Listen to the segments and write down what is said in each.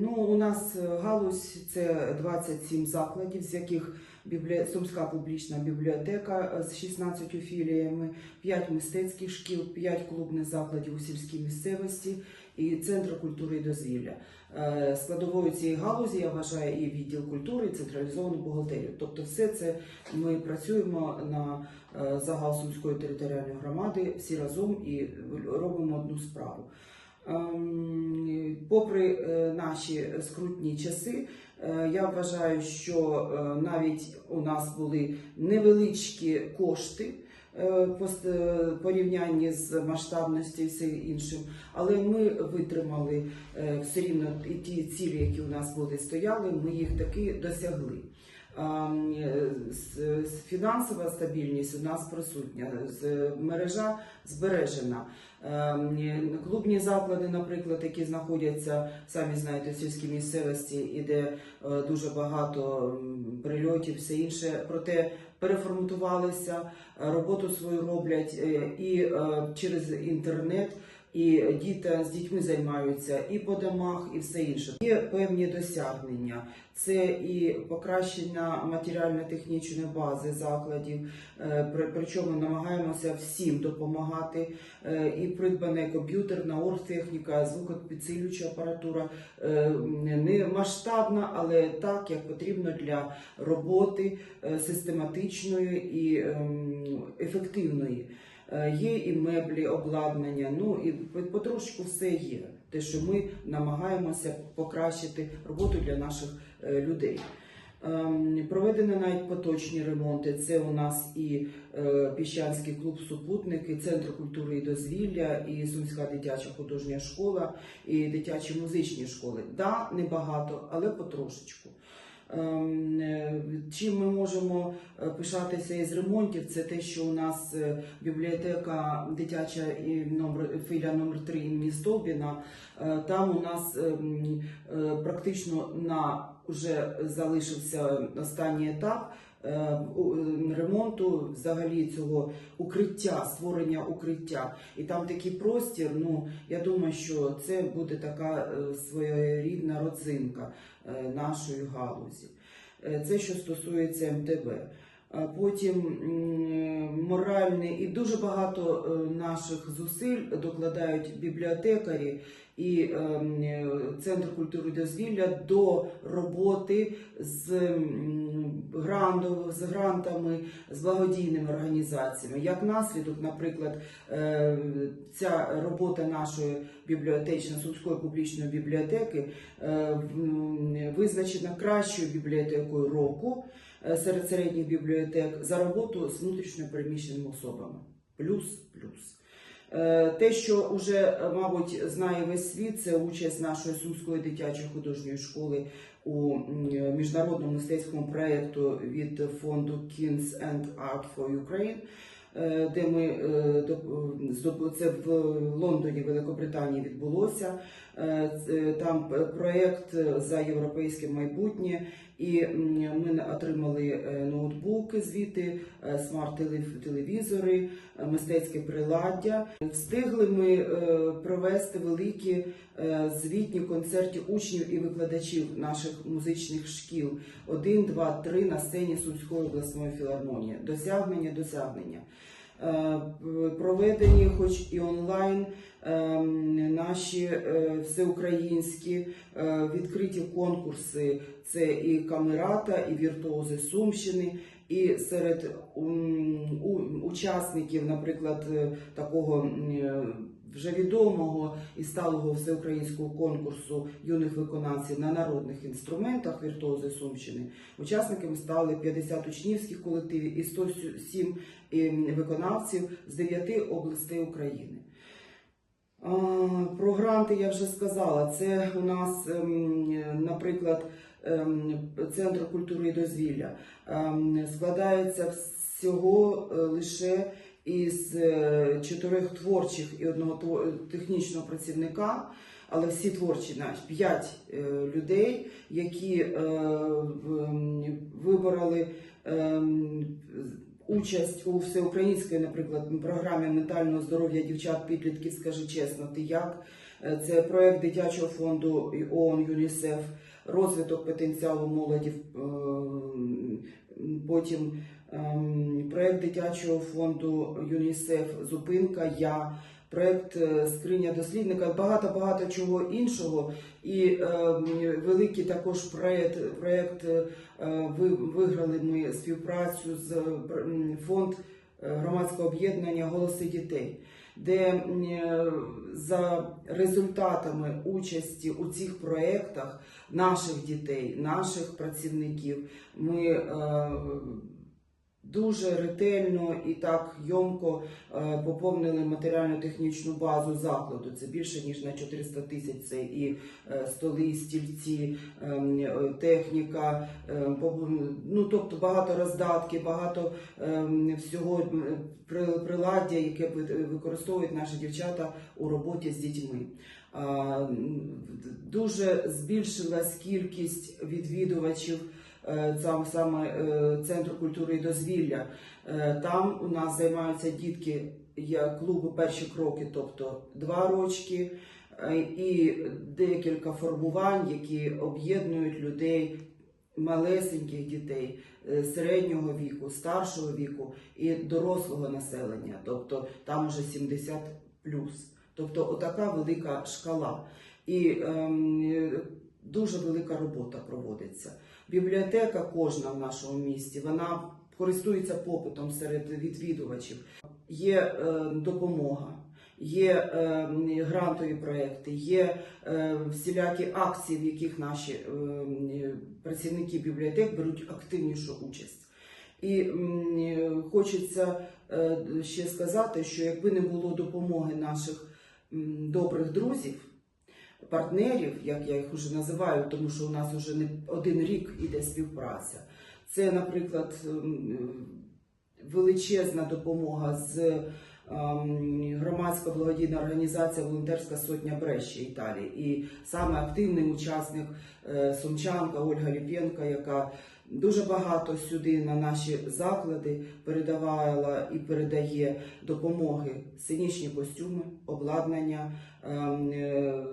Ну, у нас е, галузь це 27 закладів, з яких біблі... Сумська публічна бібліотека е, з 16 філіями, 5 мистецьких шкіл, 5 клубних закладів у сільській місцевості і Центр культури і дозвілля. Е, Складовою цієї галузі я вважаю і відділ культури, і централізовану бухгалтерію. Тобто, все це ми працюємо на е, загал Сумської територіальної громади всі разом і робимо одну справу. Ем, Попри е, наші скрутні часи, е, я вважаю, що е, навіть у нас були невеличкі кошти порівнянні з масштабністю і все іншим, але ми витримали все рівно і ті цілі, які у нас були стояли, ми їх таки досягли. Е, Фінансова стабільність у нас присутня, мережа збережена. Ем, Клубні заклади, наприклад, які знаходяться, самі знаєте, в сільській місцевості, і де е, дуже багато прильотів, все інше, проте переформатувалися, е, роботу свою роблять е, і е, через інтернет. І діти з дітьми займаються і по домах, і все інше. Є певні досягнення. Це і покращення матеріально-технічної бази закладів. е, Причому намагаємося всім допомагати. Е, І придбана комп'ютерна оргтехніка, звукопідсилююча апаратура е, не масштабна, але так як потрібно для роботи систематичної і ем, ефективної. Е, Є і меблі, обладнання, ну і потрошку все є. Те, що ми намагаємося покращити роботу для наших е, людей. Ем, Проведені навіть поточні ремонти. Це у нас і е, Піщанський клуб Супутник, і Центр культури і дозвілля, і Сумська дитяча художня школа, і дитячі музичні школи. Да, небагато, але потрошечку. Ем, е, Чим ми можемо е, пишатися із ремонтів, це те, що у нас е, бібліотека дитяча і номер філія номер 3 імені Столбіна. Там у нас ем, практично на вже залишився останній етап ремонту взагалі цього укриття, створення укриття. І там такий простір. Ну я думаю, що це буде така е, своєрідна родзинка е, нашої галузі. Е, Це що стосується МТБ. Потім моральний і дуже багато е, наших зусиль докладають бібліотекарі і ем, Центр культури дозвілля до роботи з м, з грантами, з благодійними організаціями. Як наслідок, наприклад, е, ця робота нашої бібліотечної Сумської публічної бібліотеки е, визначена кращою бібліотекою року серед середніх бібліотек за роботу з внутрішньо переміщеними особами. Плюс, плюс. Е, Те, що вже, мабуть, знає весь світ, це участь нашої Сумської дитячої художньої школи у міжнародному мистецькому проєкту від фонду Kings and Art for Ukraine, е, де ми е, це в Лондоні, Великобританії відбулося. Е, Там проєкт за європейське майбутнє, і ми отримали е, ноутбуки звідти, е, смарт-телевізори, е, мистецьке приладдя. Встигли ми провести великі звітні концерти учнів і викладачів наших музичних шкіл. Один, два, три на сцені Сумської обласної філармонії. Досягнення, досягнення. Е, Проведені, хоч і онлайн, е, наші е, всеукраїнські відкриті конкурси. Це і камерата, і віртуози Сумщини, і серед учасників, наприклад, такого вже відомого і сталого всеукраїнського конкурсу юних виконавців на народних інструментах віртуози Сумщини. Учасниками стали 50 учнівських колективів і 107 ем, виконавців з 9 областей України. Про гранти я вже сказала. Це у нас, ем, наприклад, ем, Центр культури і дозвілля складається всього е, лише із е, чотирьох творчих і одного тво- технічного працівника. Але всі творчі наші п'ять е, людей, які е, вибороли участь у всеукраїнській, наприклад, програмі ментального здоров'я дівчат підлітків, скажи чесно, ти як? Е, Це проект дитячого фонду ООН ЮНІСЕФ, розвиток потенціалу молоді. е, Потім ем, проект дитячого фонду ЮНІСЕФ Зупинка Я, проект е, Скриня дослідника, багато багато чого іншого. І ем, великий також проект, проект е, ви- виграли ми співпрацю з фонд е, громадського об'єднання Голоси дітей, де за результатами участі у цих проєктах наших дітей, наших працівників, ми дуже ретельно і так йомко е, поповнили матеріально-технічну базу закладу. Це більше ніж на 400 тисяч. Це і е, столи, стільці, е, техніка, ну тобто багато роздатки, багато всього при- приладдя, яке ви- використовують наші дівчата у роботі з дітьми. Дуже збільшилась кількість відвідувачів е, саме е, Центру культури і дозвілля. Е, Там у нас займаються дітки клубу перші кроки, тобто два рочки, і декілька формувань, які об'єднують людей. Малесеньких дітей середнього віку, старшого віку і дорослого населення, тобто там уже 70 плюс. Тобто, отака велика шкала. І ем, дуже велика робота проводиться. Бібліотека кожна в нашому місті, вона користується попитом серед відвідувачів. Є е, допомога, є е, грантові проекти, є е, всілякі акції, в яких наші е, працівники бібліотек беруть активнішу участь. І е, хочеться е, ще сказати, що якби не було допомоги наших добрих друзів, партнерів, як я їх вже називаю, тому що у нас вже не один рік іде співпраця. Це, наприклад, величезна допомога з ем, громадська благодійна організація Волонтерська сотня Бреші Італії. І саме активний учасник е, Сумчанка Ольга Ліпєнка, яка дуже багато сюди на наші заклади передавала і передає допомоги, сценічні костюми, обладнання, ем, е,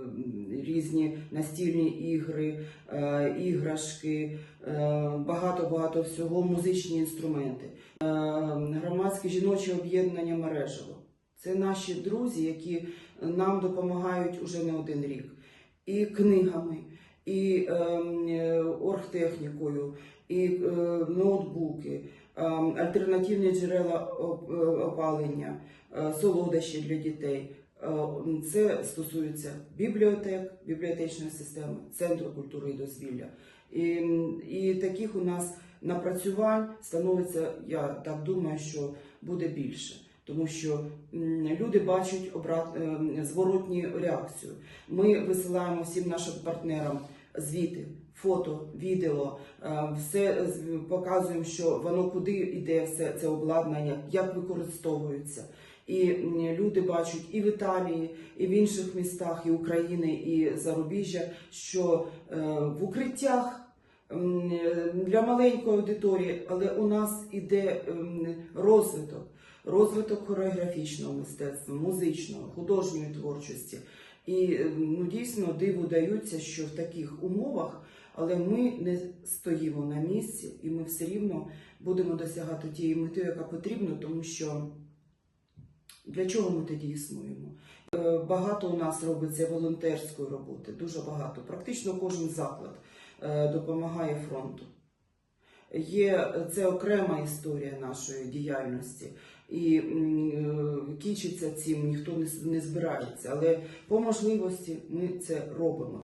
різні настільні ігри, е, іграшки, багато багато всього, музичні інструменти. Е, Громадське жіноче об'єднання мережево. Це наші друзі, які нам допомагають уже не один рік. І книгами, і ем, е, оргтехнікою, і е, ноутбуки, ем, альтернативні джерела е, опалення, е, солодощі для дітей. Е, Це стосується бібліотек, бібліотечної системи, центру культури і дозвілля. І, і таких у нас напрацювань становиться, я так думаю, що буде більше. Тому що люди бачать обрат, зворотні реакцію. Ми висилаємо всім нашим партнерам звіти, фото, відео, е, все з- показуємо, що воно куди йде все це обладнання, як використовується. І люди бачать і в Італії, і в інших містах, і України, і зарубіжжя, що е, в укриттях для маленької аудиторії, але у нас іде розвиток, розвиток хореографічного мистецтва, музичного, художньої творчості. І е, ну, дійсно диву даються, що в таких умовах, але ми не стоїмо на місці, і ми все рівно будемо досягати тієї мети, яка потрібна, тому що для чого ми тоді існуємо? Е, Багато у нас робиться волонтерської роботи, дуже багато. Практично кожен заклад е, допомагає фронту. Є це окрема історія нашої діяльності, і е, цим ніхто не збирається. Але по можливості ми це робимо.